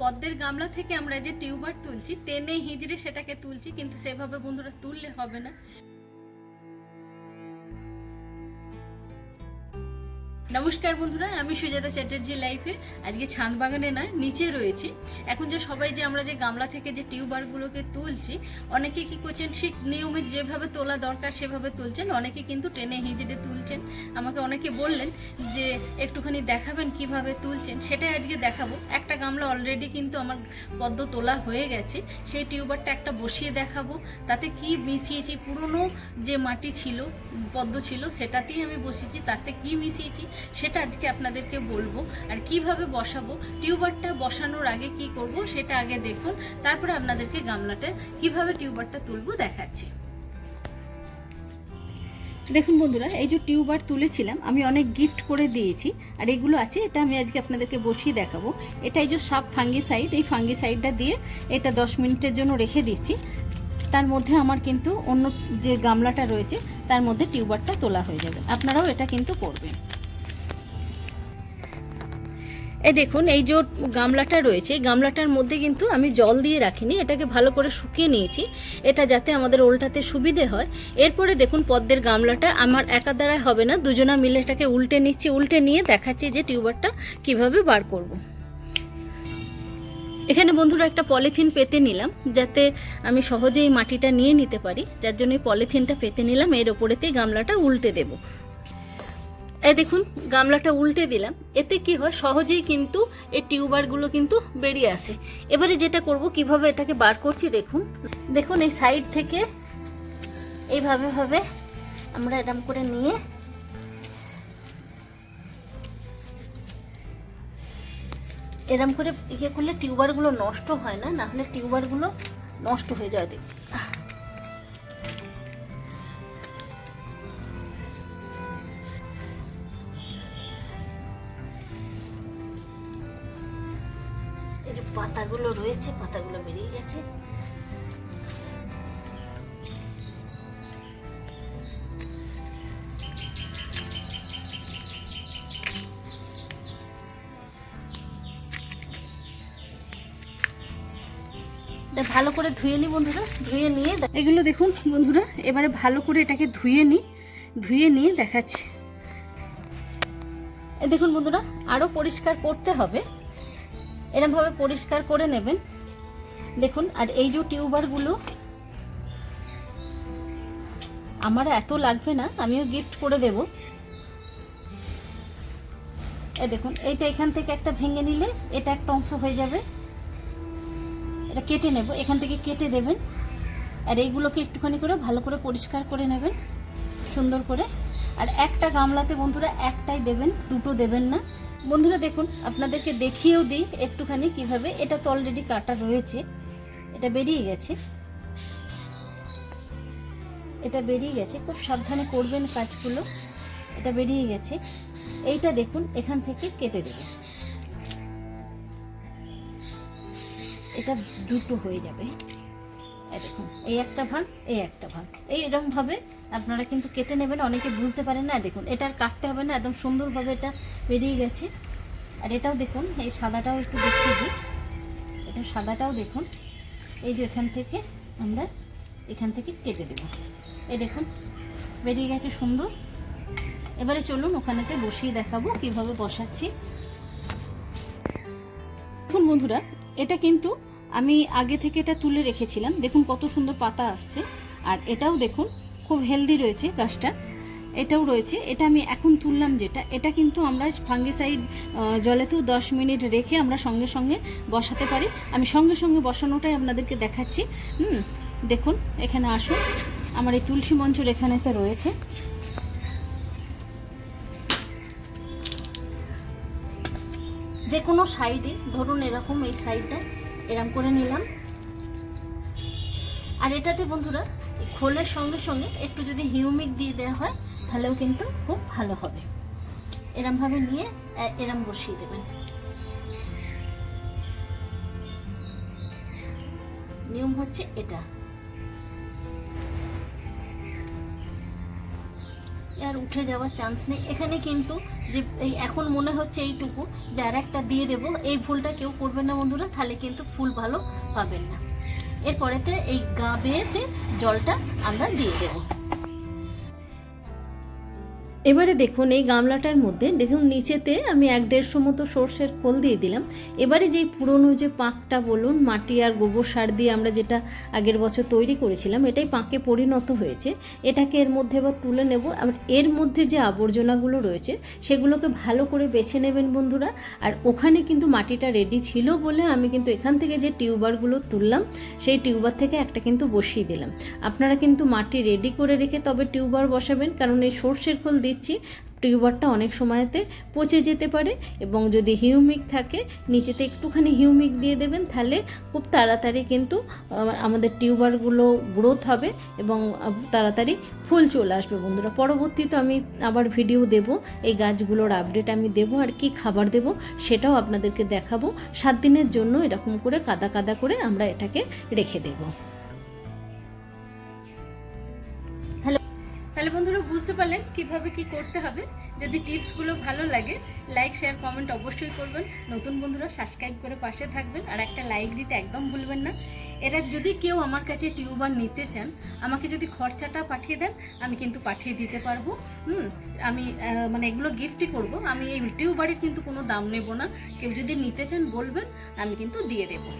পদ্মের গামলা থেকে আমরা যে টিউবার তুলছি, টেনে হিজড়ে সেটাকে তুলছি, কিন্তু সেভাবে বন্ধুরা তুললে হবে না। নমস্কার বন্ধুরা, আমি সুজাতা চ্যাটার্জি লাইফে। আজকে ছাদ বাগানে না, নিচে রয়েছি। এখন যে সবাই যে আমরা যে গামলা থেকে যে টিউবারগুলোকে তুলছি, অনেকে কি করছেন, ঠিক নিয়মের যেভাবে তোলা দরকার সেভাবে তুলছেন, অনেকে কিন্তু টেনে হিজড়ে তুলছেন। আমাকে অনেকে বললেন যে একটুখানি দেখাবেন কীভাবে তুলছেন? সেটাই আজকে দেখাবো। একটা গামলা অলরেডি কিন্তু আমার পদ্ম তোলা হয়ে গেছে। সেই টিউবারটা একটা বসিয়ে দেখাবো। তাতে কি মিশিয়েছি? পুরনো যে মাটি ছিল, পদ্ম ছিল, সেটাতেই আমি বসিয়েছি। তাতে কি মিশিয়েছি? সেটা আজকে আপনাদেরকে বলব। আর কীভাবে বসাবো? টিউবারটা বসানোর আগে কি করব? সেটা আগে দেখুন। তারপরে আপনাদেরকে গামলাটা কীভাবে টিউবারটা তুলবো দেখাচ্ছি। দেখুন বন্ধুরা, এই যে টিউবার তুলেছিলাম, আমি অনেক গিফট করে দিয়েছি, আর এগুলো আছে, এটা আমি আজকে আপনাদেরকে বসিয়ে দেখাবো। এটা এই যে সাপ ফাঙ্গিসাইড এই ফাঙ্গিসাইডটা দিয়ে এটা দশ মিনিটের জন্য রেখে দিচ্ছি। তার মধ্যে আমার কিন্তু অন্য যে গামলাটা রয়েছে, তার মধ্যে টিউবারটা তোলা হয়ে যাবে। আপনারাও এটা কিন্তু করবেন। এই দেখুন, এই যে গামলাটা রয়েছে গামলাটার মধ্যে কিন্তু আমি জল দিয়ে রাখিনি, এটাকে ভালো করে শুকিয়ে নিয়েছি, এটা যাতে আমাদের ওল্টাতে সুবিধে হয় এরপরে দেখুন, পদ্মের গামলাটা আমার একা দ্বারায় হবে না, দুজনা মিলে এটাকে উল্টে নিচ্ছি, উল্টে নিয়ে দেখাচ্ছি যে টিউবারটা কীভাবে বার করব। এখানে বন্ধুরা একটা পলিথিন পেতে নিলাম, যাতে আমি সহজেই মাটিটা নিয়ে নিতে পারি, যার জন্য পলিথিনটা পেতে নিলাম, এর ওপরেতেই গামলাটা উল্টে দেবো এই দেখুন, গামলাটা উল্টে দিলাম। এতে কি হয়, সহজেই কিন্তু এই টিউবারগুলো কিন্তু বেরিয়ে আসে। এবারে যেটা করব, কীভাবে এটাকে বার করছি দেখুন। দেখুন, এই সাইড থেকে এইভাবে ভাবে আমরা এরম করে নিয়ে এরম করে ইয়ে করলে টিউবারগুলো নষ্ট হয় না না হলে টিউবারগুলো নষ্ট হয়ে যায় দেখুন। পাতাগুলো রয়েছে, পাতাগুলো বেরিয়ে গেছে। ভালো করে ধুয়ে নিই বন্ধুরা, ধুয়ে নিয়ে এগুলো দেখুন বন্ধুরা, এবারে ভালো করে এটাকে ধুয়ে নিই ধুয়ে নিয়ে দেখাচ্ছি। দেখুন বন্ধুরা আরও পরিষ্কার করতে হবে। এরমভাবে পরিষ্কার করে নেবেন। দেখুন, আর এই যে টিউবারগুলো, আমার এত লাগবে না, আমিও গিফট করে দেব। এ দেখুন, এইটা এখান থেকে একটা ভেঙে নিলে এটা একটা অংশ হয়ে যাবে। এটা কেটে নেব, এখান থেকে কেটে দেবেন। আর এইগুলোকে একটুখানি করে ভালো করে পরিষ্কার করে নেবেন, সুন্দর করে। আর একটা গামলাতে বন্ধুরা একটাই দেবেন, দুটো দেবেন না। বন্ধুরা দেখুন, আপনাদেরকে দেখিয়েও দিই একটুখানি কীভাবে। এটা তো অলরেডি কাটা রয়েছে। এটা বেরিয়ে গেছে। এটা বেরিয়ে গেছে। খুব সাবধানে করবেন কাজগুলো। এটা বেরিয়ে গেছে। এইটা দেখুন, এখান থেকে কেটে দেবে। এটা দুটো হয়ে যাবে। দেখুন, এই একটা ভাগ, এই একটা ভাগ। এই এরকম ভাবে আপনারা কিন্তু কেটে নেবেন। অনেকে বুঝতে পারেন না। দেখুন, এটা আর কাটতে হবে না। একদম সুন্দরভাবে এটা বেরিয়ে গেছে। আর এটাও দেখুন, এই সাদাটাও একটু দেখিয়ে দিই। এটা সাদাটাও দেখুন। এই যে এখান থেকে আমরা এখান থেকে কেটে দেব। এই দেখুন, বেরিয়ে গেছে সুন্দর। এবারে চলুন ওখানেতে বসিয়ে দেখাবো কীভাবে বসাচ্ছি। দেখুন বন্ধুরা, এটা কিন্তু আমি আগে থেকে এটা তুলে রেখেছিলাম। দেখুন কত সুন্দর পাতা আসছে। আর এটাও দেখুন, খুব হেলদি রয়েছে গাছটা। এটাও রয়েছে। এটা আমি এখন তুললাম যেটা। এটা কিন্তু আমরা ফাঙ্গিসাইড জলেতেও দশ মিনিট রেখে আমরা সঙ্গে সঙ্গে বসাতে পারি। আমি সঙ্গে সঙ্গে বসানোটাই আপনাদেরকে দেখাচ্ছি। হুম, দেখুন, এখানে আসুন। আমার এই তুলসী মঞ্চুর এখানেতে রয়েছে। যে কোনো সাইডে, ধরুন এরকম এই সাইডটা, এরম করে নিলাম। আর এটাতে বন্ধুরা, খোলের সঙ্গে সঙ্গে একটু যদি হিউমিক দিয়ে দেওয়া হয় তাহলেও কিন্তু খুব ভালো হবে। এরমভাবে নিয়ে এরম বসিয়ে দেবেন। নিয়ম হচ্ছে এটা। আর উঠে যাওয়ার চান্স নেই। এখানে কিন্তু যে, এই এখন মনে হচ্ছে এইটুকু, যে আর একটা দিয়ে দেবো, এই ভুলটা কেউ করবেন না বন্ধুরা, তাহলে কিন্তু ফুল ভালো পাবেন না। এরপরেতে এই গা বেয়েতে জলটা আমরা দিয়ে দেবো। এবারে দেখুন, এই গামলাটার মধ্যে দেখুন, নিচেতে আমি এক দেড়শো মতো সর্ষের খোল দিয়ে দিলাম। এবারে যেই পুরনো যে পাঁকটা বলুন, মাটি আর গোবর সার দিয়ে আমরা যেটা আগের বছর তৈরি করেছিলাম, এটাই পাঁকে পরিণত হয়েছে। এটাকে এর মধ্যে এবার তুলে নেব। আর এর মধ্যে যে আবর্জনাগুলো রয়েছে, সেগুলোকে ভালো করে বেছে নেবেন বন্ধুরা। আর ওখানে কিন্তু মাটিটা রেডি ছিল বলে আমি কিন্তু এখান থেকে যে টিউবারগুলো তুললাম, সেই টিউবার থেকে একটা কিন্তু বসিয়ে দিলাম। আপনারা কিন্তু মাটি রেডি করে রেখে তবে টিউবার বসাবেন, কারণ এই সর্ষের খোল দিচ্ছি। টিউবারটা অনেক সময়তে পচে যেতে পারে এবং যদি হিউমিক থাকে, নিচেতে একটুখানি হিউমিক দিয়ে দেবেন, তাহলে খুব তাড়াতাড়ি কিন্তু আমাদের টিউবারগুলো গ্রোথ হবে এবং তাড়াতাড়ি ফুল চলে আসবে। বন্ধুরা, পরবর্তীতে আমি আবার ভিডিও দেব, এই গাছগুলোর আপডেট আমি দেব আর কি খাবার দেব সেটাও আপনাদেরকে দেখাবো। সাত দিনের জন্য এরকম করে কাদা কাদা করে আমরা এটাকে রেখে দেবো। তাহলে বন্ধুরা বুঝতে পারলেন কীভাবে কি করতে হবে। যদি টিপসগুলো ভালো লাগে লাইক শেয়ার কমেন্ট অবশ্যই করবেন। নতুন বন্ধুরা সাবস্ক্রাইব করে পাশে থাকবেন আর একটা লাইক দিতে একদম ভুলবেন না। এটা যদি কেউ আমার কাছে টিউবার নিতে চান, আমাকে যদি খরচাটা পাঠিয়ে দেন, আমি কিন্তু পাঠিয়ে দিতে পারব। হুম, আমি মানে এগুলো গিফটই করব। আমি এই টিউবারের কিন্তু কোনো দাম নেব না। কেউ যদি নিতে চান বলবেন, আমি কিন্তু দিয়ে দেবো।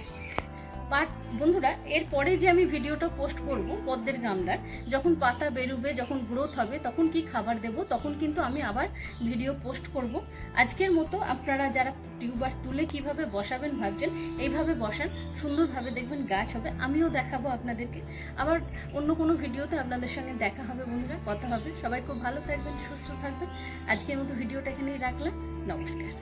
বাট বন্ধুরা এরপরে যে আমি ভিডিওটা পোস্ট করব, পদ্মের গামলার, যখন পাতা বেরোবে, যখন গ্রোথ হবে, তখন কি খাবার দেব, তখন কিন্তু আমি আবার ভিডিও পোস্ট করব। আজকের মতো আপনারা যারা টিউবার তুলে কীভাবে বসাবেন ভাবছেন, এইভাবে বসান, সুন্দরভাবে দেখবেন গাছ হবে, আমিও দেখাবো আপনাদেরকে। আবার অন্য কোনো ভিডিওতে আপনাদের সঙ্গে দেখা হবে বন্ধুরা, কথা হবে। সবাই খুব ভালো থাকবেন, সুস্থ থাকবেন। আজকের মতো ভিডিওটা এখানেই রাখলাম। নমস্কার।